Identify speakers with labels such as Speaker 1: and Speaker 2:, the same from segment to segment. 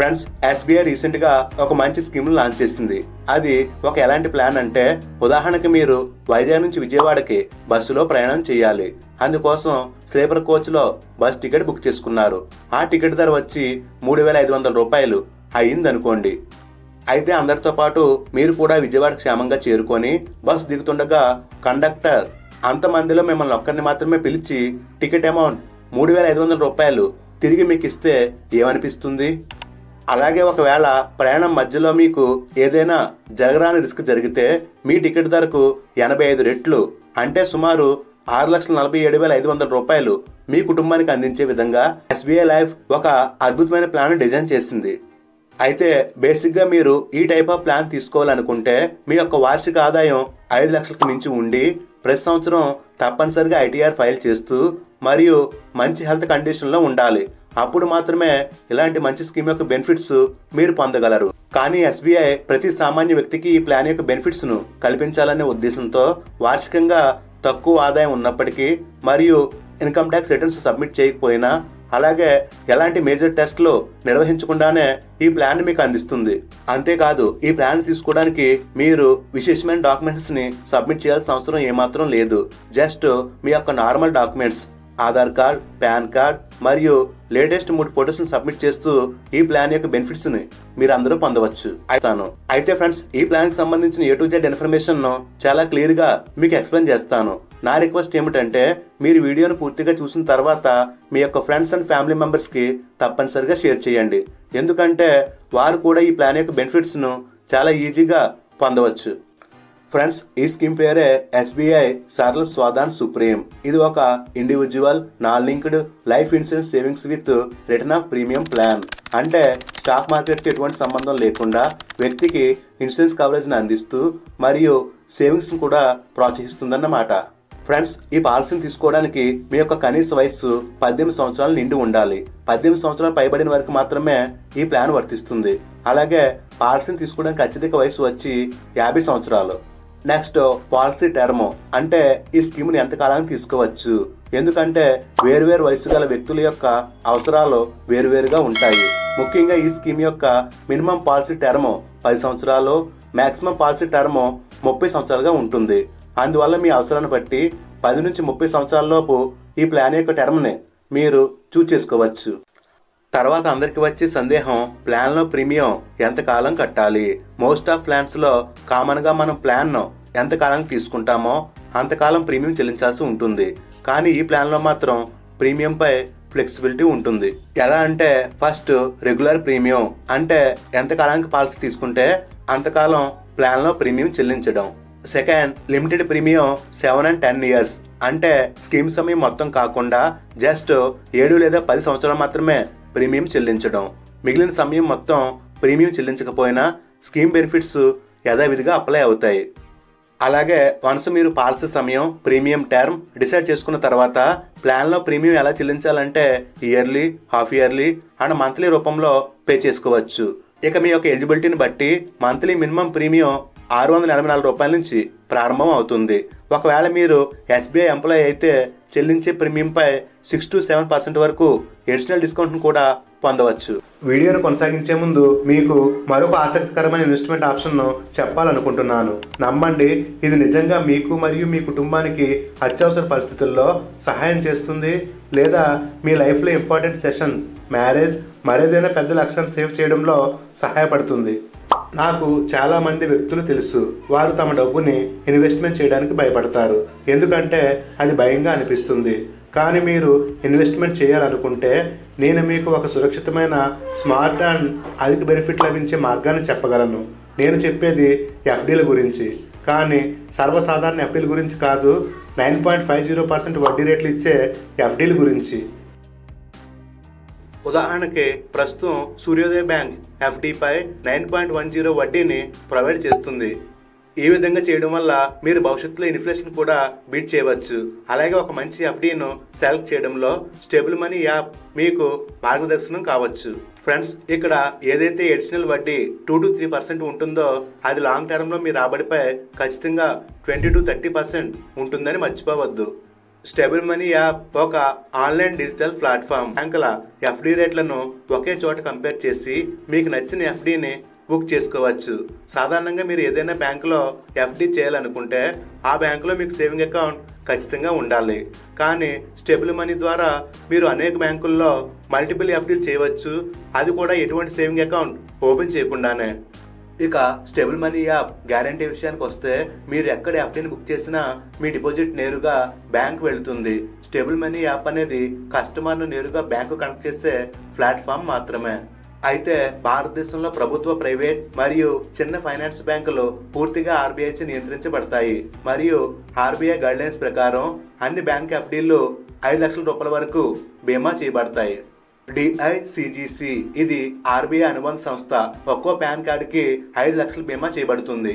Speaker 1: Friends SBI రీసెంట్గా ఒక మంచి స్కీమ్ లాంచ్ చేసింది. అది ఒక ఎలాంటి ప్లాన్ అంటే ఉదాహరణకి మీరు వైజాగ్ నుంచి విజయవాడకి బస్సులో ప్రయాణం చేయాలి. అందుకోసం స్లీపర్ కోచ్లో బస్ టికెట్ బుక్ చేసుకున్నారు. ఆ టికెట్ ధర వచ్చి మూడు వేల ఐదు వందల రూపాయలు అయ్యింది అనుకోండి అయితే అందరితో పాటు మీరు కూడా విజయవాడ క్షేమంగా చేరుకొని బస్ దిగుతుండగా కండక్టర్ అంతమందిలో మిమ్మల్ని ఒక్కరిని మాత్రమే పిలిచి టికెట్ అమౌంట్ మూడు వేల ఐదు వందల రూపాయలు తిరిగి మీకు ఇస్తే ఏమనిపిస్తుంది? అలాగే ఒకవేళ ప్రయాణం మధ్యలో మీకు ఏదైనా జరగరాని రిస్క్ జరిగితే మీ టికెట్ ధరకు ఎనభై ఐదు రెట్లు అంటే సుమారు ఆరు లక్షల నలభై ఏడు వేల ఐదు వందల రూపాయలు మీ కుటుంబానికి అందించే విధంగా ఎస్బీఐ లైఫ్ ఒక అద్భుతమైన ప్లాన్ డిజైన్ చేసింది. అయితే బేసిక్గా మీరు ఈ టైప్ ఆఫ్ ప్లాన్ తీసుకోవాలనుకుంటే మీ యొక్క వార్షిక ఆదాయం ఐదు లక్షలకు మించి ఉండి ప్రతి సంవత్సరం తప్పనిసరిగా ఐటీఆర్ ఫైల్ చేస్తూ మరియు మంచి హెల్త్ కండిషన్లో ఉండాలి. అప్పుడు మాత్రమే ఇలాంటి మంచి స్కీమ్ యొక్క బెనిఫిట్స్ మీరు పొందగలరు. కానీ ఎస్బీఐ ప్రతి సామాన్య వ్యక్తికి ఈ ప్లాన్ యొక్క బెనిఫిట్స్ను కల్పించాలనే ఉద్దేశంతో వార్షికంగా తక్కువ ఆదాయం ఉన్నప్పటికీ మరియు ఇన్కమ్ ట్యాక్స్ రిటర్న్స్ సబ్మిట్ చేయకపోయినా అలాగే ఎలాంటి మేజర్ టెస్ట్లు నిర్వహించకుండానే ఈ ప్లాన్ మీకు అందిస్తుంది. అంతేకాదు ఈ ప్లాన్ తీసుకోవడానికి మీరు విశేషమైన డాక్యుమెంట్స్ని సబ్మిట్ చేయాల్సిన అవసరం ఏమాత్రం లేదు. జస్ట్ మీ యొక్క normal documents Aadhaar card PAN card మరియు లేటెస్ట్ మూడు ఫోటోస్ని సబ్మిట్ చేస్తూ ఈ ప్లాన్ యొక్క బెనిఫిట్స్ని మీరు అందరూ పొందవచ్చు. అయితాను. అయితే ఫ్రెండ్స్ ఈ ప్లాన్కి సంబంధించిన ఏ టు జెడ్ ఇన్ఫర్మేషన్ను చాలా క్లియర్గా మీకు ఎక్స్ప్లెయిన్ చేస్తాను. నా రిక్వెస్ట్ ఏమిటంటే మీరు వీడియోను పూర్తిగా చూసిన తర్వాత మీ యొక్క ఫ్రెండ్స్ అండ్ ఫ్యామిలీ మెంబర్స్కి తప్పనిసరిగా షేర్ చేయండి. ఎందుకంటే వారు కూడా ఈ ప్లాన్ యొక్క బెనిఫిట్స్ను చాలా ఈజీగా పొందవచ్చు. ఫ్రెండ్స్ ఈ స్కీమ్ పేరే ఎస్బీఐ సరళ స్వాదాన్ సుప్రీం. ఇది ఒక individual non linked life insurance savings with return of premium plan అంటే స్టాక్ మార్కెట్కి ఎటువంటి సంబంధం లేకుండా వ్యక్తికి ఇన్సూరెన్స్ కవరేజ్ని అందిస్తూ మరియు సేవింగ్స్ను కూడా ప్రోత్సహిస్తుందన్నమాట. ఫ్రెండ్స్ ఈ పాలసీని తీసుకోవడానికి మీ యొక్క కనీస వయస్సు పద్దెనిమిది సంవత్సరాలు నిండి ఉండాలి. పద్దెనిమిది సంవత్సరాలు పైబడిన వరకు మాత్రమే ఈ ప్లాన్ వర్తిస్తుంది. అలాగే పాలసీని తీసుకోవడానికి అత్యధిక వయసు వచ్చి యాభై సంవత్సరాలు. నెక్స్ట్ పాలసీ టర్మ్ అంటే ఈ స్కీమ్ని ఎంతకాలానికి తీసుకోవచ్చు? ఎందుకంటే వేరువేరు వయసు గల వ్యక్తుల యొక్క అవసరాలు వేరువేరుగా ఉంటాయి. ముఖ్యంగా ఈ స్కీమ్ యొక్క మినిమం పాలసీ టర్మ్ పది సంవత్సరాలు మ్యాక్సిమం పాలసీ టర్మ్ ముప్పై సంవత్సరాలుగా ఉంటుంది. అందువల్ల మీ అవసరాన్ని బట్టి పది నుంచి ముప్పై సంవత్సరాల లోపు ఈ ప్లాన్ యొక్క టర్మ్ని మీరు చూస్ చేసుకోవచ్చు. తర్వాత అందరికి వచ్చే సందేహం ప్లాన్లో ప్రీమియం ఎంతకాలం కట్టాలి? మోస్ట్ ఆఫ్ ప్లాన్స్లో కామన్గా మనం ప్లాన్ను ఎంతకాలం తీసుకుంటామో అంతకాలం ప్రీమియం చెల్లించాల్సి ఉంటుంది. కానీ ఈ ప్లాన్లో మాత్రం ప్రీమియంపై ఫ్లెక్సిబిలిటీ ఉంటుంది. ఎలా అంటే ఫస్ట్ రెగ్యులర్ ప్రీమియం అంటే ఎంతకాలానికి పాలసీ తీసుకుంటే అంతకాలం ప్లాన్లో ప్రీమియం చెల్లించడం. Second limited premium seven and ten years అంటే స్కీమ్ సమయం మొత్తం కాకుండా జస్ట్ ఏడు లేదా పది సంవత్సరాలు మాత్రమే ప్రీమియం చెల్లించడం. మిగిలిన సమయం మొత్తం ప్రీమియం చెల్లించకపోయినా స్కీమ్ బెనిఫిట్స్ యథావిధిగా అప్లై అవుతాయి. అలాగే వన్స్ మీరు పాలసీ సమయం ప్రీమియం టర్మ్ డిసైడ్ చేసుకున్న తర్వాత ప్లాన్లో ప్రీమియం ఎలా చెల్లించాలంటే yearly half yearly and monthly రూపంలో పే చేసుకోవచ్చు. ఇక మీ యొక్క ఎలిజిబిలిటీని బట్టి మంత్లీ మినిమం ప్రీమియం ఆరు వందల ఎనభై నాలుగు రూపాయల నుంచి ప్రారంభం అవుతుంది. ఒకవేళ మీరు ఎస్బీఐ ఎంప్లాయీ అయితే చెల్లించే ప్రీమియంపై సిక్స్ టు సెవెన్ పర్సెంట్ వరకు ఎడిషనల్ డిస్కౌంట్ను కూడా పొందవచ్చు. వీడియోను కొనసాగించే ముందు మీకు మరొక ఆసక్తికరమైన ఇన్వెస్ట్మెంట్ ఆప్షన్ను చెప్పాలనుకుంటున్నాను. నమ్మండి ఇది నిజంగా మీకు మరియు మీ కుటుంబానికి అత్యవసర పరిస్థితుల్లో సహాయం చేస్తుంది లేదా మీ లైఫ్లో ఇంపార్టెంట్ సెషన్ మ్యారేజ్ మరేదైనా పెద్ద లక్ష్యాన్ని సేవ్ చేయడంలో సహాయపడుతుంది. నాకు చాలామంది వ్యక్తులు తెలుసు. వారు తమ డబ్బుని ఇన్వెస్ట్మెంట్ చేయడానికి భయపడతారు. ఎందుకంటే అది భయంగా అనిపిస్తుంది. కానీ మీరు ఇన్వెస్ట్మెంట్ చేయాలనుకుంటే నేను మీకు ఒక సురక్షితమైన స్మార్ట్ అండ్ అధిక బెనిఫిట్ లభించే మార్గాన్ని చెప్పగలను. నేను చెప్పేది ఎఫ్డీల గురించి. కానీ సర్వసాధారణ ఎఫ్డీల గురించి కాదు nine point five zero percent వడ్డీ రేట్లు ఇచ్చే ఎఫ్డీల గురించి. ఉదాహరణకి ప్రస్తుతం సూర్యోదయ బ్యాంక్ ఎఫ్డిపై నైన్ పాయింట్ వన్ జీరో వడ్డీని ప్రొవైడ్ చేస్తుంది. ఈ విధంగా చేయడం వల్ల మీరు భవిష్యత్తులో ఇన్ఫ్లేషన్ కూడా బీట్ చేయవచ్చు. అలాగే ఒక మంచి ఎఫ్డీను సెలెక్ట్ చేయడంలో స్టేబుల్ మనీ యాప్ మీకు మార్గదర్శనం కావచ్చు. ఫ్రెండ్స్ ఇక్కడ ఏదైతే ఎడిషనల్ వడ్డీ టూ టు త్రీ పర్సెంట్ ఉంటుందో అది లాంగ్ టర్మ్లో మీ రాబడిపై ఖచ్చితంగా ట్వంటీ టు థర్టీ పర్సెంట్ ఉంటుందని మర్చిపోవద్దు. స్టెబుల్ మనీ యాప్ ఒక ఆన్లైన్ డిజిటల్ ప్లాట్ఫామ్. బ్యాంకుల ఎఫ్డి రేట్లను ఒకే చోట కంపేర్ చేసి మీకు నచ్చిన ఎఫ్డిని బుక్ చేసుకోవచ్చు. సాధారణంగా మీరు ఏదైనా బ్యాంకులో ఎఫ్డి చేయాలనుకుంటే ఆ బ్యాంకులో మీకు సేవింగ్ అకౌంట్ ఖచ్చితంగా ఉండాలి. కానీ స్టెబుల్ మనీ ద్వారా మీరు అనేక బ్యాంకుల్లో మల్టిపుల్ ఎఫ్డీలు చేయవచ్చు. అది కూడా ఎటువంటి సేవింగ్ అకౌంట్ ఓపెన్ చేయకుండానే. ఇక స్టేబుల్ మనీ యాప్ గ్యారంటీ విషయానికి వస్తే మీరు ఎక్కడ ఎఫ్డీని బుక్ చేసినా మీ డిపాజిట్ నేరుగా బ్యాంక్ వెళుతుంది. స్టేబుల్ మనీ యాప్ అనేది కస్టమర్ను నేరుగా బ్యాంకు కనెక్ట్ చేసే ప్లాట్ఫామ్ మాత్రమే. అయితే భారతదేశంలో ప్రభుత్వ ప్రైవేట్ మరియు చిన్న ఫైనాన్స్ బ్యాంకులు పూర్తిగా ఆర్బీఐచే నియంత్రించబడతాయి. మరియు ఆర్బీఐ గైడ్లైన్స్ ప్రకారం అన్ని బ్యాంక్ ఎఫ్డీలు ఐదు లక్షల రూపాయల వరకు బీమా చేయబడతాయి. డిఐసిజిసి ఇది ఆర్బీఐ అనుబంధ సంస్థ. ఒక్కో పాన్ కార్డుకి ఐదు లక్షల బీమా చేయబడుతుంది.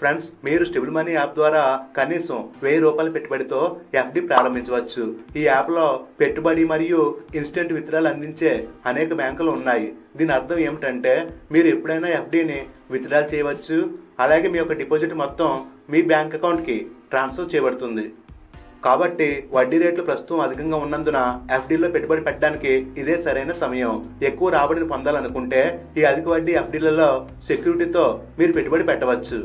Speaker 1: ఫ్రెండ్స్ మీరు స్టెబుల్ మనీ యాప్ ద్వారా కనీసం వెయ్యి రూపాయల పెట్టుబడితో ఎఫ్డి ప్రారంభించవచ్చు. ఈ యాప్లో పెట్టుబడి మరియు ఇన్స్టెంట్ విత్డ్రాలు అందించే అనేక బ్యాంకులు ఉన్నాయి. దీని అర్థం ఏమిటంటే మీరు ఎప్పుడైనా ఎఫ్డీని విత్డ్రా చేయవచ్చు. అలాగే మీ యొక్క డిపాజిట్ మొత్తం మీ బ్యాంక్ అకౌంట్కి ట్రాన్స్ఫర్ చేయబడుతుంది. కాబట్టి వడ్డీ రేట్లు ప్రస్తుతం అధికంగా ఉన్నందున ఎఫ్డీలో పెట్టుబడి పెట్టడానికి ఇదే సరైన సమయం. ఎక్కువ రాబడిని పొందాలనుకుంటే ఈ అధిక వడ్డీ ఎఫ్డీలలో సెక్యూరిటీతో మీరు పెట్టుబడి పెట్టవచ్చు.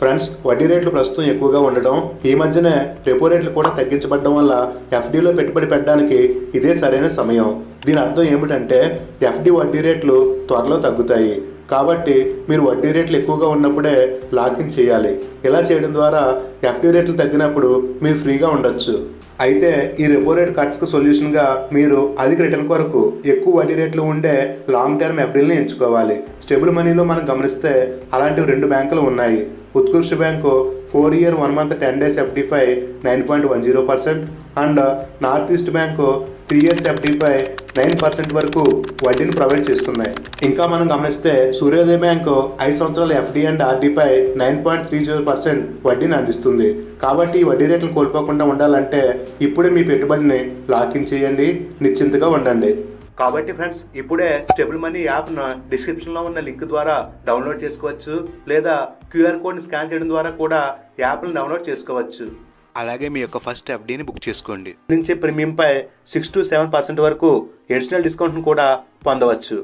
Speaker 1: ఫ్రెండ్స్ వడ్డీ రేట్లు ప్రస్తుతం ఎక్కువగా ఉండడం ఈ మధ్యనే రెపో రేట్లు కూడా తగ్గించబడడం వల్ల ఎఫ్డీలో పెట్టుబడి పెట్టడానికి ఇదే సరైన సమయం. దీని అర్థం ఏమిటంటే ఎఫ్డీ వడ్డీ రేట్లు త్వరలో తగ్గుతాయి. కాబట్టి మీరు వడ్డీ రేట్లు ఎక్కువగా ఉన్నప్పుడే లాకిన్ చేయాలి. ఇలా చేయడం ద్వారా ఎఫ్డీ రేట్లు తగ్గినప్పుడు మీరు ఫ్రీగా ఉండొచ్చు. అయితే ఈ రెపో రేట్ కట్స్కి సొల్యూషన్గా మీరు అధిక రిటర్న్ కొరకు ఎక్కువ వడ్డీ రేట్లు ఉండే లాంగ్ టర్మ్ ఎఫ్డీలను ఎంచుకోవాలి. స్టేబుల్ మనీలో మనం గమనిస్తే అలాంటివి రెండు బ్యాంకులు ఉన్నాయి. Utkrishta bank four year one month ten days ఎఫ్డీపై nine point one zero percent and north east bank three years ఎఫ్డీపై nine percent వరకు వడ్డీని ప్రొవైడ్ చేస్తున్నాయి. ఇంకా మనం గమనిస్తే సూర్యోదయ బ్యాంకు ఐదు సంవత్సరాల FD and ఆర్డీపై nine point three zero percent వడ్డీని అందిస్తుంది. కాబట్టి ఈ వడ్డీ రేట్లను కోల్పోకుండా ఉండాలంటే ఇప్పుడే మీ పెట్టుబడిని లాకిన్ చేయండి నిశ్చింతగా ఉండండి. కాబట్టి ఫ్రెండ్స్ ఇప్పుడే స్టెబుల్ మనీ యాప్ను డిస్క్రిప్షన్లో ఉన్న లింక్ ద్వారా డౌన్లోడ్ చేసుకోవచ్చు లేదా క్యూఆర్ కోడ్ని స్కాన్ చేయడం ద్వారా కూడా యాప్ను డౌన్లోడ్ చేసుకోవచ్చు. అలాగే మీ యొక్క ఫస్ట్ ఎఫ్డీని బుక్ చేసుకోండి. నుంచే ప్రీమియంపై సిక్స్ టు సెవెన్ పర్సెంట్ వరకు ఎడిషనల్ డిస్కౌంట్ను కూడా పొందవచ్చు.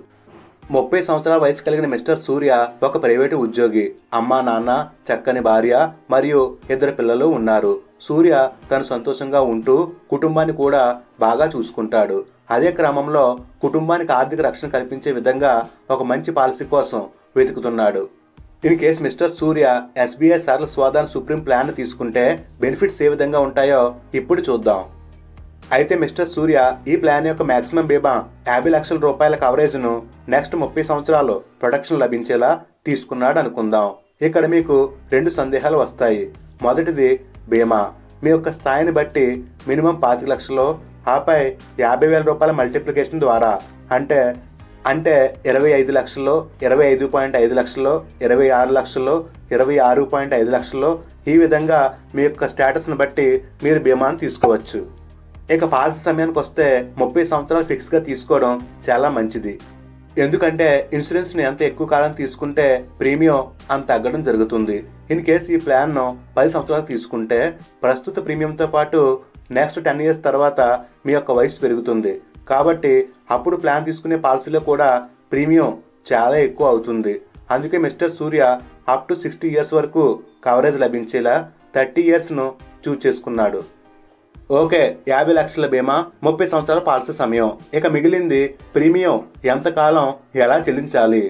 Speaker 1: ముప్పై సంవత్సరాల వయసు కలిగిన మిస్టర్ సూర్య ఒక ప్రైవేటు ఉద్యోగి. అమ్మా నాన్న చక్కని భార్య మరియు ఇద్దరు పిల్లలు ఉన్నారు. సూర్య తను సంతోషంగా ఉంటూ కుటుంబాన్ని కూడా బాగా చూసుకుంటాడు. అదే క్రమంలో కుటుంబానికి ఆర్థిక రక్షణ కల్పించే విధంగా ఒక మంచి పాలసీ కోసం వెతుకుతున్నాడు. In case mister Surya SBI Saral Swadhan supreme plan తీసుకుంటే బెనిఫిట్స్ ఏ విధంగా ఉంటాయో ఇప్పుడు చూద్దాం. అయితే మిస్టర్ సూర్య ఈ ప్లాన్ యొక్క మాక్సిమం బీమా యాభై లక్షల రూపాయల కవరేజ్ను నెక్స్ట్ ముప్పై సంవత్సరాలు ప్రొటెక్షన్ లభించేలా తీసుకున్నాడు అనుకుందాం. ఇక్కడ మీకు రెండు సందేహాలు వస్తాయి. మొదటిది బీమా. మీ యొక్క స్థాయిని బట్టి మినిమం పాతిక లక్షలు ఆపై యాభై వేల రూపాయల మల్టిప్లికేషన్ ద్వారా అంటే అంటే ఇరవై ఐదు లక్షల్లో ఇరవై ఐదు పాయింట్ ఐదు లక్షల్లో ఇరవై ఆరు లక్షల్లో ఇరవై ఆరు పాయింట్ ఐదు లక్షల్లో ఈ విధంగా మీ యొక్క స్టేటస్ని బట్టి మీరు బీమాను తీసుకోవచ్చు. ఇక పాలసీ సమయానికి వస్తే ముప్పై సంవత్సరాలు ఫిక్స్గా తీసుకోవడం చాలా మంచిది. ఎందుకంటే ఇన్సూరెన్స్ని ఎంత ఎక్కువ కాలం తీసుకుంటే ప్రీమియం అంత తగ్గడం జరుగుతుంది. ఇన్ కేసు ఈ ప్లాన్ను పది సంవత్సరాలు తీసుకుంటే ప్రస్తుత ప్రీమియంతో పాటు నెక్స్ట్ టెన్ ఇయర్స్ తర్వాత మీ యొక్క వయసు పెరుగుతుంది. కాబట్టి అప్పుడు ప్లాన్ తీసుకునే పాలసీలో కూడా ప్రీమియం చాలా ఎక్కువ అవుతుంది. అందుకే mister Surya up to sixty years వరకు కవరేజ్ లభించేలా థర్టీ ఇయర్స్ను చూజ్ చేసుకున్నాడు. ఓకే యాభై లక్షల బీమా ముప్పై సంవత్సరాల పాలసీ సమయం. ఇక మిగిలింది ప్రీమియం ఎంతకాలం ఎలా చెల్లించాలి?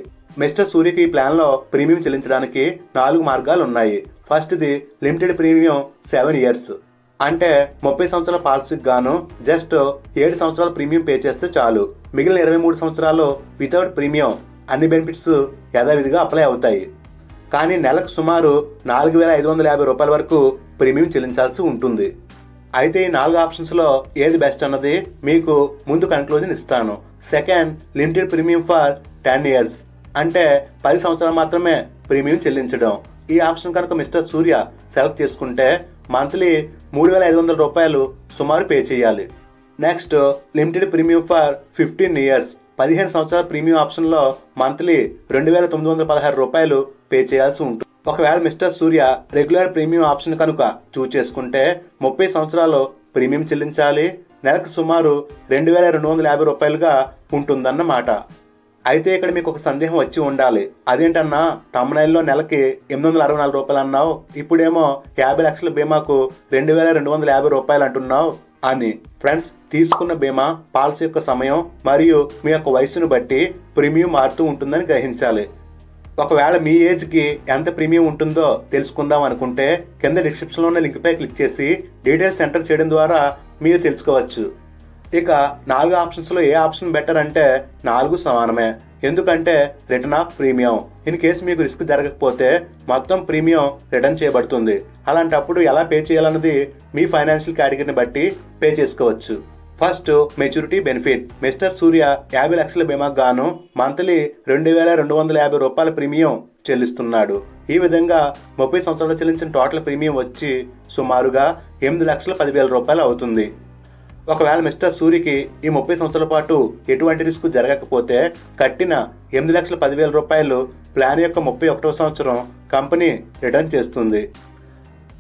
Speaker 1: మిస్టర్ సూర్యకి ఈ ప్లాన్లో ప్రీమియం చెల్లించడానికి నాలుగు మార్గాలు ఉన్నాయి ఫస్ట్ది లిమిటెడ్ ప్రీమియం సెవెన్ ఇయర్స్ అంటే ముప్పై సంవత్సరాల పాలసీకి గాను జస్ట్ ఏడు సంవత్సరాల ప్రీమియం పే చేస్తే చాలు. మిగిలిన ఇరవై మూడు సంవత్సరాలు వితౌట్ ప్రీమియం అన్ని బెనిఫిట్స్ యథావిధిగా అప్లై అవుతాయి. కానీ నెలకు సుమారు నాలుగు వేల ఐదు వందల యాభై రూపాయల వరకు ప్రీమియం చెల్లించాల్సి ఉంటుంది. అయితే ఈ నాలుగు ఆప్షన్స్లో ఏది బెస్ట్ అన్నది మీకు ముందు కన్క్లూజన్ ఇస్తాను. Second limited premium for ten years అంటే పది సంవత్సరాలు మాత్రమే ప్రీమియం చెల్లించడం. ఈ ఆప్షన్ కనుక మిస్టర్ సూర్య సెలెక్ట్ చేసుకుంటే మంత్లీ మూడు వేల ఐదు వందల రూపాయలు సుమారు పే చేయాలి. Next limited premium for fifteen years. పదిహేను సంవత్సరాల ప్రీమియం ఆప్షన్లో మంత్లీ రెండు వేల తొమ్మిది వందల పదహారు రూపాయలు పే చేయాల్సి ఉంటుంది. ఒకవేళ mister Surya regular premium option కనుక చూస్ చేసుకుంటే ముప్పై సంవత్సరాలు ప్రీమియం చెల్లించాలి. నెలకు సుమారు రెండు వేల రెండు వందల యాభై రూపాయలుగా ఉంటుందన్నమాట. అయితే ఇక్కడ మీకు ఒక సందేహం వచ్చి ఉండాలి. అదేంటన్నా తమిళనాడులో నెలకి ఎనిమిది వందల అరవై నాలుగు రూపాయలు అన్నావు. ఇప్పుడేమో యాభై లక్షల బీమాకు రెండు వేల రెండు వందల యాభై రూపాయలు అంటున్నావు అని. ఫ్రెండ్స్ తీసుకున్న బీమా పాలసీ యొక్క సమయం మరియు మీ యొక్క వయసును బట్టి ప్రీమియం మారుతూ ఉంటుందని గ్రహించాలి. ఒకవేళ మీ ఏజ్కి ఎంత ప్రీమియం ఉంటుందో తెలుసుకుందాం అనుకుంటే కింద డిస్క్రిప్షన్లో ఉన్న లింక్పై క్లిక్ చేసి డీటెయిల్స్ ఎంటర్ చేయడం ద్వారా మీరు తెలుసుకోవచ్చు. ఇక నాలుగు ఆప్షన్స్లో ఏ ఆప్షన్ బెటర్ అంటే నాలుగు సమానమే. ఎందుకంటే return of premium. In case మీకు రిస్క్ జరగకపోతే మొత్తం ప్రీమియం రిటర్న్ చేయబడుతుంది. అలాంటప్పుడు ఎలా పే చేయాలన్నది మీ ఫైనాన్షియల్ కేటగిరీని బట్టి పే చేసుకోవచ్చు. First maturity benefit. Mister Surya యాభై లక్షల బీమాకు గాను మంత్లీ రెండు వేల రెండు వందల యాభై రూపాయల ప్రీమియం చెల్లిస్తున్నాడు. ఈ విధంగా ముప్పై సంవత్సరాలు చెల్లించిన టోటల్ ప్రీమియం వచ్చి సుమారుగా ఎనిమిది లక్షల పదివేల రూపాయలు అవుతుంది. ఒకవేళ మిస్టర్ సూరికి ఈ ముప్పై సంవత్సరాల పాటు ఎటువంటి రిస్క్ జరగకపోతే కట్టిన ఎనిమిది లక్షల పదివేల రూపాయలు ప్లాన్ యొక్క ముప్పై ఒకటవ సంవత్సరం కంపెనీ రిటర్న్ చేస్తుంది.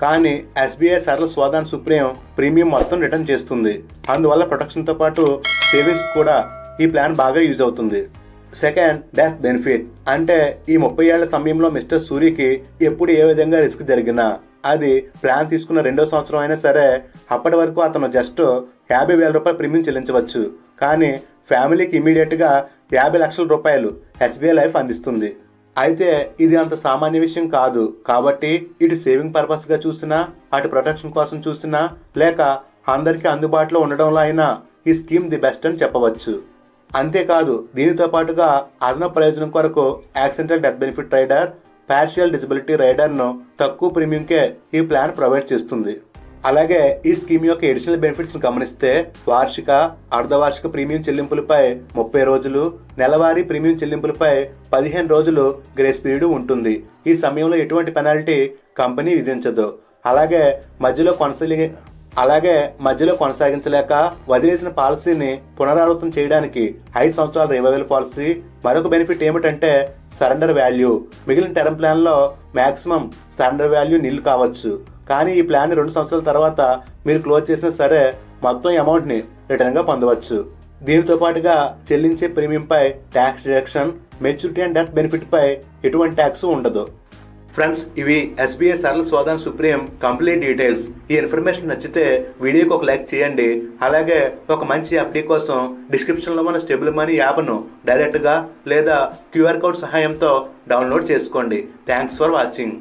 Speaker 1: కానీ SBI Saral Swadhan supreme premium మొత్తం రిటర్న్ చేస్తుంది. అందువల్ల ప్రొటెక్షన్తో పాటు సేవింగ్స్ కూడా ఈ ప్లాన్ బాగా యూజ్ అవుతుంది. Second death benefit. అంటే ఈ ముప్పై ఏళ్ళ సమయంలో మిస్టర్ సూరికి ఎప్పుడు ఏ విధంగా రిస్క్ జరిగినా అది ప్లాన్ తీసుకున్న రెండో సంవత్సరం అయినా సరే అప్పటి వరకు అతను జస్ట్ యాభై వేల రూపాయలు ప్రీమియం చెల్లించవచ్చు. కానీ ఫ్యామిలీకి ఇమీడియట్గా యాభై లక్షల రూపాయలు ఎస్బీఐ లైఫ్ అందిస్తుంది. అయితే ఇది అంత సామాన్య విషయం కాదు. కాబట్టి ఇటు సేవింగ్ పర్పస్గా చూసినా అటు ప్రొటెక్షన్ కోసం చూసినా లేక అందరికీ అందుబాటులో ఉండడంలో అయినా ఈ స్కీమ్ ది బెస్ట్ అని చెప్పవచ్చు. అంతేకాదు దీనితో పాటుగా అదనపు ప్రయోజనం కొరకు accidental death benefit rider partial disability రైడర్ను తక్కువ ప్రీమియంకే ఈ ప్లాన్ ప్రొవైడ్ చేస్తుంది. అలాగే ఈ స్కీమ్ యొక్క ఎడిషనల్ బెనిఫిట్స్ గమనిస్తే వార్షిక అర్ధవార్షిక ప్రీమియం చెల్లింపులపై ముప్పై రోజులు నెలవారీ ప్రీమియం చెల్లింపులపై పదిహేను రోజులు గ్రేస్ పీరియడ్ ఉంటుంది. ఈ సమయంలో ఎటువంటి పెనాల్టీ కంపెనీ విధించదు. అలాగే మధ్యలో కొనసాగి అలాగే మధ్యలో కొనసాగించలేక వదిలేసిన పాలసీని పునరావృతం చేయడానికి ఐదు సంవత్సరాల రివైవల్ పాలసీ మరొక బెనిఫిట్ ఏమిటంటే సరెండర్ వాల్యూ మిగిలిన టర్మ్ ప్లాన్లో మ్యాక్సిమం సరెండర్ వాల్యూ నిల్ కావచ్చు. కానీ ఈ ప్లాన్ రెండు సంవత్సరాల తర్వాత మీరు క్లోజ్ చేసినా సరే మొత్తం అమౌంట్ని రిటర్న్గా పొందవచ్చు. దీనితో పాటుగా చెల్లించే ప్రీమియంపై tax deduction maturity and death బెనిఫిట్పై ఎటువంటి ట్యాక్స్ ఉండదు. ఫ్రెండ్స్ ఇవి SBI Saral Swadhan supreme complete details ఈ ఇన్ఫర్మేషన్ నచ్చితే వీడియోకి ఒక లైక్ చేయండి. అలాగే ఒక మంచి అప్డేట్ కోసం డిస్క్రిప్షన్లో మన స్టేబుల్ మనీ యాప్ను డైరెక్ట్గా లేదా క్యూఆర్ కోడ్ సహాయంతో డౌన్లోడ్ చేసుకోండి. Thanks for watching